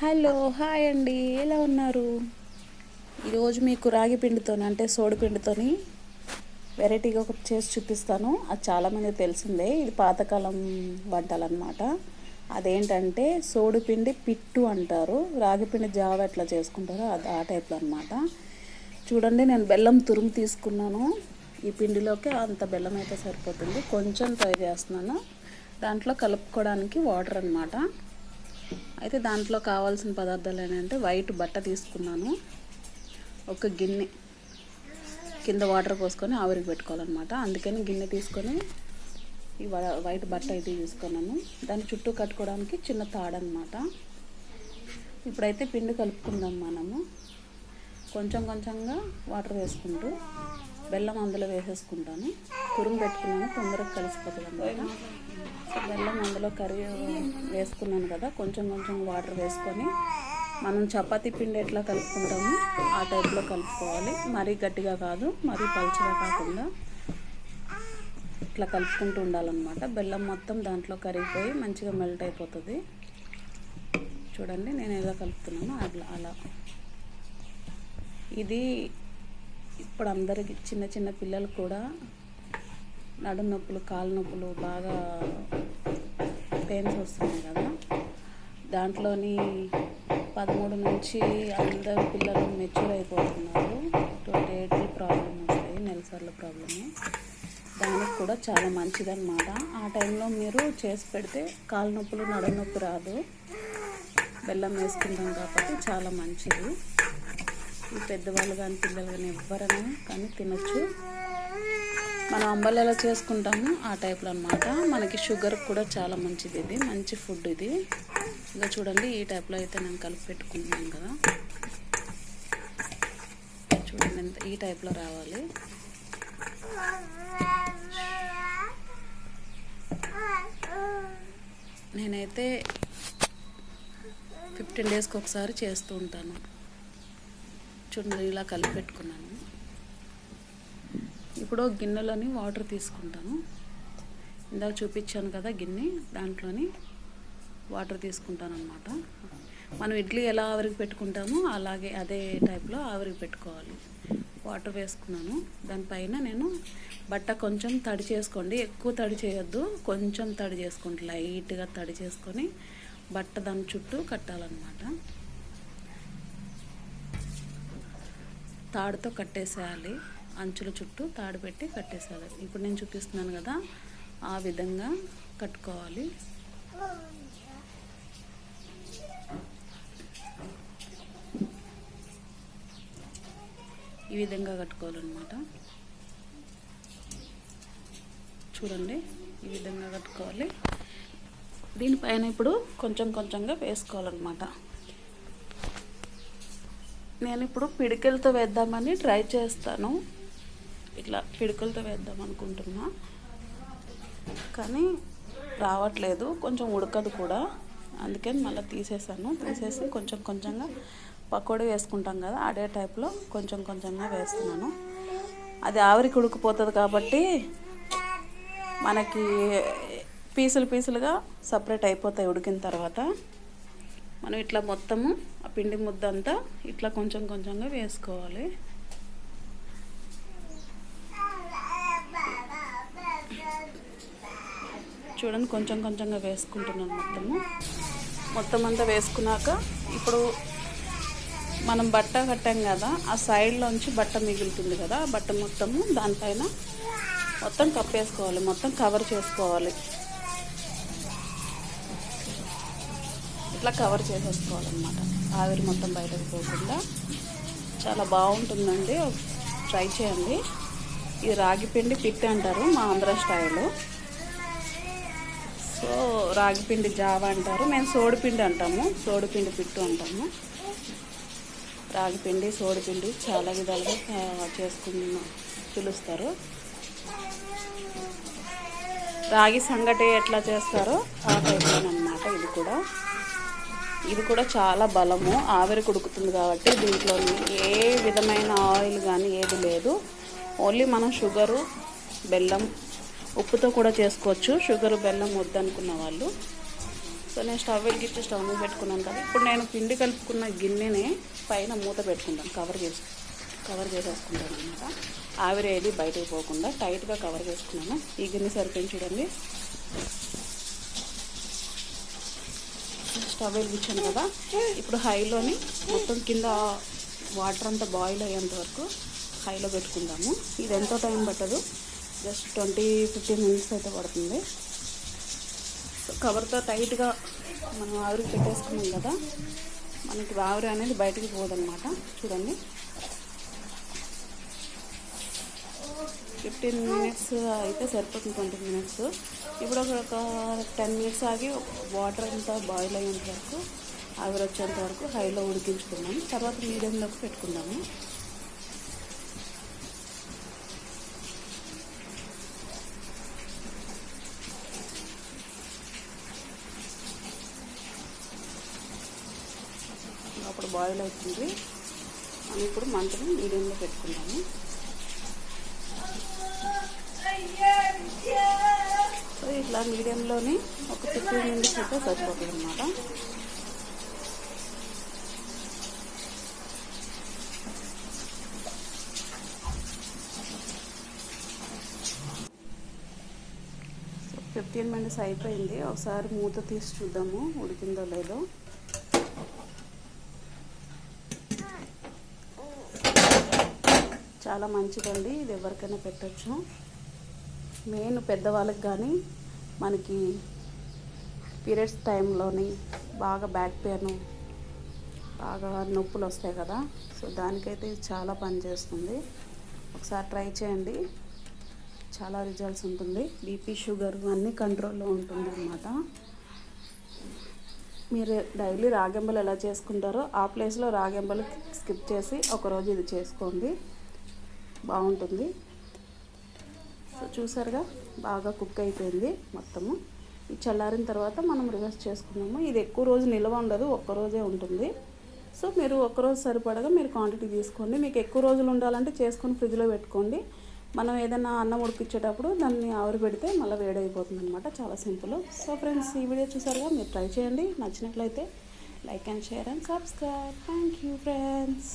Hello hi అండి. ఎలా ఉన్నారు? ఈరోజు మీకు రాగి పిండితోని అంటే సోడిపిండితోని వెరైటీగా ఒకటి చేసి చూపిస్తాను. అది చాలామంది తెలిసిందే. ఇది పాతకాలం వంటలు అనమాట అదేంటంటే సోడి పిండి పిట్టు అంటారు. రాగి పిండి జావ ఎట్లా చేసుకుంటారో అది ఆ టైప్లో అనమాట చూడండి నేను బెల్లం తురుము తీసుకున్నాను. ఈ పిండిలోకి అంత బెల్లం అయితే సరిపోతుంది. కొంచెం ట్రై చేస్తున్నాను. దాంట్లో కలుపుకోవడానికి వాటర్ అనమాట అయితే దాంట్లో కావాల్సిన పదార్థాలు ఏంటంటే వైట్ బట్ట తీసుకున్నాను. ఒక గిన్నె కింద వాటర్ పోసుకొని ఆవిరికి పెట్టుకోవాలన్నమాట. అందుకని గిన్నె తీసుకొని ఈ వ- వైట్ బట్ట అయితే తీసుకున్నాను. దాని చుట్టూ కట్టుకోవడానికి చిన్న తాడనమాట ఇప్పుడైతే పిండి కలుపుకుందాం మనము. కొంచెం కొంచెంగా వాటర్ వేసుకుంటూ బెల్లం అందులో వేసేసుకుంటాను. కురుము పెట్టుకున్నాను తొందరగా కలిసిపోతుంది అనమాట బెల్లం అందులో కర్రీ వేసుకున్నాను కదా కొంచెం కొంచెం వాటర్ వేసుకొని మనం చపాతీ పిండి ఎట్లా కలుపుకుంటామో ఆ టైప్లో కలుపుకోవాలి. మరీ గట్టిగా కాదు మరీ పలుచగా కాకుండా ఇట్లా కలుపుకుంటూ ఉండాలన్నమాట. బెల్లం మొత్తం దాంట్లో కరిగిపోయి మంచిగా మెల్ట్ అయిపోతుంది. చూడండి నేను ఎలా కలుపుతున్నాను అట్లా అలా. ఇది ఇప్పుడు అందరికి చిన్న చిన్న పిల్లలు కూడా నడుము నొప్పులు కాలు నొప్పులు బాగా పెయిన్స్ వస్తున్నాయి కదా. దాంట్లోని పదమూడు నుంచి అందరు పిల్లలు మెచ్యూర్ అయిపోతున్నారు. ట్వంటీ ఎయిట్ ప్రాబ్లం వస్తాయి నెలసార్ల ప్రాబ్లము. దానికి కూడా చాలా మంచిదన్నమాట. ఆ టైంలో మీరు చేసి పెడితే కాలు నొప్పులు నడుము నొప్పి రాదు. బెల్లం వేసుకుంటాం కాబట్టి చాలా మంచిది. ఈ పెద్దవాళ్ళు కానీ పిల్లలు కానీ ఎవ్వరైనా కానీ తినచ్చు. మనం అంబలలో ఎలా చేసుకుంటామో ఆ టైప్లో అనమాట మనకి షుగర్ కూడా చాలా మంచిది ఇది. మంచి ఫుడ్ ఇది. ఇంకా చూడండి ఈ టైప్లో అయితే నేను కలిపి పెట్టుకుంటున్నాను కదా. చూడండి ఎంత ఈ టైప్లో రావాలి. నేనైతే ఫిఫ్టీన్ డేస్కి ఒకసారి చేస్తూ ఉంటాను. చూడండి ఇలా కలిపి పెట్టుకున్నాను. ఇప్పుడు గిన్నెలోని వాటర్ తీసుకుంటాను ఇందాక చూపించాను కదా గిన్నె దాంట్లోని వాటర్ తీసుకుంటాను అనమాట మనం ఇడ్లీ ఎలా ఆవిరికి పెట్టుకుంటామో అలాగే అదే టైప్లో ఆవిరికి పెట్టుకోవాలి. వాటర్ వేసుకున్నాను. దానిపైన నేను బట్ట కొంచెం తడి చేసుకోండి. ఎక్కువ తడి చేయొద్దు. కొంచెం తడి చేసుకోండి. లైట్గా తడి చేసుకొని బట్ట దాని చుట్టూ కట్టాలన్నమాట. తాడుతో కట్టేసేయాలి. అంచుల చుట్టూ తాడు పెట్టి కట్టేసేయాలి ఇప్పుడు నేను చూపిస్తున్నాను కదా ఆ విధంగా కట్టుకోవాలి. ఈ విధంగా కట్టుకోవాలన్నమాట. చూడండి ఈ విధంగా కట్టుకోవాలి. దీనిపైన ఇప్పుడు కొంచెం కొంచెంగా వేసుకోవాలన్నమాట. నేను ఇప్పుడు పిడికెలతో వేద్దామని ట్రై చేస్తాను. ఇట్లా పిడుకలతో వేద్దాం అనుకుంటున్నా. కానీ రావట్లేదు. కొంచెం ఉడకదు కూడా. అందుకని మళ్ళీ తీసేసాను. తీసేసి కొంచెం కొంచెంగా పకోడీ వేసుకుంటాం కదా అదే టైప్లో కొంచెం కొంచెంగా వేస్తున్నాను. అది ఆవిరికి ఉడికిపోతుంది కాబట్టి మనకి పీసులు పీసులుగా సపరేట్ అయిపోతాయి ఉడికిన తర్వాత. మనం ఇట్లా మొత్తము ఆ పిండి ముద్ద అంతా ఇట్లా కొంచెం కొంచెంగా వేసుకోవాలి. చూడండి కొంచెం కొంచెంగా వేసుకుంటున్నాను మొత్తము. మొత్తం అంతా వేసుకున్నాక ఇప్పుడు మనం బట్ట కట్టాం కదా ఆ సైడ్లోంచి బట్ట మిగులుతుంది కదా బట్ట మొత్తము దానిపైన మొత్తం కప్పేసుకోవాలి మొత్తం కవర్ చేసుకోవాలి. ఇట్లా కవర్ చేసేసుకోవాలన్నమాట. ఆవిరి మొత్తం బయటకు పోకుండా. చాలా బాగుంటుందండి. ట్రై చేయండి. ఇది రాగి పిండి పిట్టి అంటారు మా ఆంధ్ర స్టైల్లో సో రాగిపిండి జావ అంటారు. మేము సోడిపిండి అంటాము. సోడిపిండి పిట్టు అంటాము. రాగిపిండి సోడిపిండి చాలా విధాలుగా ఆ, చేసుకున్న పిలుస్తారు. రాగి సంగటి ఎట్లా చేస్తారో ఆ టైప్లోనమాట ఇది కూడా. ఇది కూడా చాలా బలము. ఆవిరి కుడుకుతుంది కాబట్టి దీంట్లో ఏ విధమైన ఆయిల్ కానీ ఏది లేదు. ఓన్లీ మనం షుగరు బెల్లం ఉప్పుతో కూడా చేసుకోవచ్చు. షుగర్ బెల్లం వద్దనుకున్న వాళ్ళు. సో నేను స్టవ్ వెలిగించి స్టవ్ మీద పెట్టుకున్నాను కదా. ఇప్పుడు నేను పిండి కలుపుకున్న గిన్నెని పైన మూత పెట్టుకుంటాను. కవర్ చేసి కవర్ చేసేసుకుంటాను అనమాట. ఆవిరి ఏది బయటకు పోకుండా టైట్గా కవర్ చేసుకున్నాను. ఈ గిన్నె సరిపోయింది చూడండి. స్టవ్ వెలిగించాను కదా. ఇప్పుడు హైలోని మొత్తం కింద వాటర్ అంతా బాయిల్ అయ్యేంత వరకు హైలో పెట్టుకుందాము. ఇది ఎంతో టైం పట్టదు. జస్ట్ ట్వంటీ ఫిఫ్టీన్ మినిట్స్ అయితే పడుతుంది. సో కవర్తో టైట్గా మనం ఆవిరి పెట్టేసుకున్నాం కదా మనకి ఆవిరి అనేది బయటికి పోదనమాట చూడండి. ఫిఫ్టీన్ మినిట్స్ అయితే సరిపోతుంది ట్వంటీ మినిట్స్. ఇప్పుడు ఒక టెన్ మినిట్స్ ఆగి వాటర్ అంతా బాయిల్ అయ్యేంత వరకు ఆవిరి వచ్చేంత వరకు హైలో ఉడికించుకున్నాము తర్వాత మీడియంలోకి పెట్టుకుందాము. అప్పుడు బాయిల్ అవుతుంది. మనం ఇప్పుడు మంటను మీడియంలో పెట్టుకుందాము. సో ఇట్లా మీడియంలోనే ఒక ఫిఫ్టీన్ మినిట్స్ అయితే సరిపోతుంది అనమాట ఫిఫ్టీన్ మినిట్స్ అయిపోయింది. ఒకసారి మూత తీసి చూద్దాము. ఉడికిందో లేదో. చాలా మంచిదండి. ఇది ఎవరికైనా పెట్టచ్చు. మెయిన్ పెద్దవాళ్ళకి కానీ మనకి పీరియడ్స్ టైంలోని బాగా బ్యాక్ పెయిన్ బాగా నొప్పులు వస్తాయి కదా. సో దానికైతే ఇది చాలా పనిచేస్తుంది. ఒకసారి ట్రై చేయండి. చాలా రిజల్ట్స్ ఉంటుంది. బీపీ షుగర్ అన్నీ కంట్రోల్లో ఉంటుంది అన్నమాట మీరు డైలీ రాగెంబలు ఎలా చేసుకుంటారో ఆ ప్లేస్లో రాగెంబలు స్కిప్ చేసి ఒకరోజు ఇది చేసుకోండి. బాగుంటుంది. సో చూసారుగా బాగా కుక్ అయిపోయింది మొత్తము. ఇది చల్లారిన తర్వాత మనం రివర్స్ చేసుకున్నాము ఇది ఎక్కువ రోజు నిల్వ ఉండదు ఒక్క రోజే ఉంటుంది. సో మీరు ఒక్కరోజు సరిపడగా మీరు క్వాంటిటీ తీసుకోండి. మీకు ఎక్కువ రోజులు ఉండాలంటే చేసుకొని ఫ్రిడ్జ్లో పెట్టుకోండి. మనం ఏదైనా అన్నం ఉడికిచ్చేటప్పుడు దాన్ని ఆవిరి పెడితే మళ్ళీ వేడైపోతుంది అనమాట చాలా సింపుల్. సో ఫ్రెండ్స్ ఈ వీడియో చూసారుగా మీరు ట్రై చేయండి. నచ్చినట్లయితే like and share and subscribe. Thank you friends.